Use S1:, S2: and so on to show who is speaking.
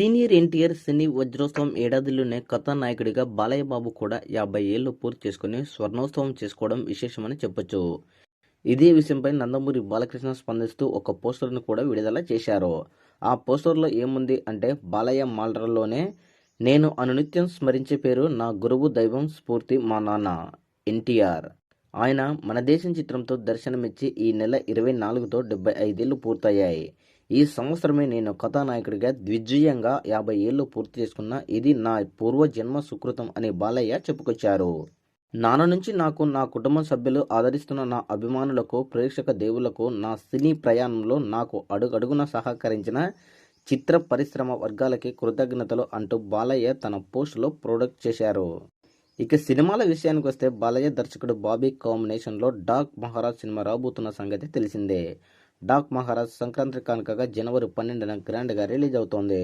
S1: Senior NTR సినీ వజ్రోత్సవం ఏడాదిలోనే కథానాయకుడిగా బాలయ్య బాబు కూడా యాభై ఏళ్ళు పూర్తి చేసుకుని స్వర్ణోత్సవం చేసుకోవడం విశేషమని చెప్పొచ్చు. ఇదే విషయంపై నందమూరి బాలకృష్ణ స్పందిస్తూ ఒక పోస్టర్ను కూడా విడుదల చేశారు. ఆ పోస్టర్లో ఏముంది అంటే బాలయ్య మాల్రలోనే నేను అనునిత్యం స్మరించే పేరు నా గురువు దైవం స్ఫూర్తి మా నాన్న ఎన్టీఆర్. ఆయన మన దేశం చిత్రంతో దర్శనమిచ్చి ఈ నెల ఇరవై నాలుగుతో డెబ్బై ఐదేళ్ళు పూర్తయ్యాయి. ఈ సంవత్సరమే నేను కథానాయకుడిగా ద్విజయంగా యాభై ఏళ్ళు పూర్తి చేసుకున్న ఇది నా పూర్వజన్మ సుకృతం అని బాలయ్య చెప్పుకొచ్చారు. నాన్న నుంచి నాకు నా కుటుంబ సభ్యులు ఆదరిస్తున్న నా అభిమానులకు ప్రేక్షక దేవులకు నా సినీ ప్రయాణంలో నాకు అడుగడుగున సహకరించిన చిత్ర పరిశ్రమ వర్గాలకి కృతజ్ఞతలు అంటూ బాలయ్య తన పోస్టులో ప్రొడక్ట్ చేశారు. ఇక సినిమాల విషయానికి వస్తే బాలయ్య దర్శకుడు బాబీ కాంబినేషన్లో డాక్ మహారాజ్ సినిమా రాబోతున్న సంగతి తెలిసిందే. డాక్ మహారాజ్ సంక్రాంతి కానుకగా జనవరి పన్నెండున గ్రాండ్గా రిలీజ్ అవుతోంది.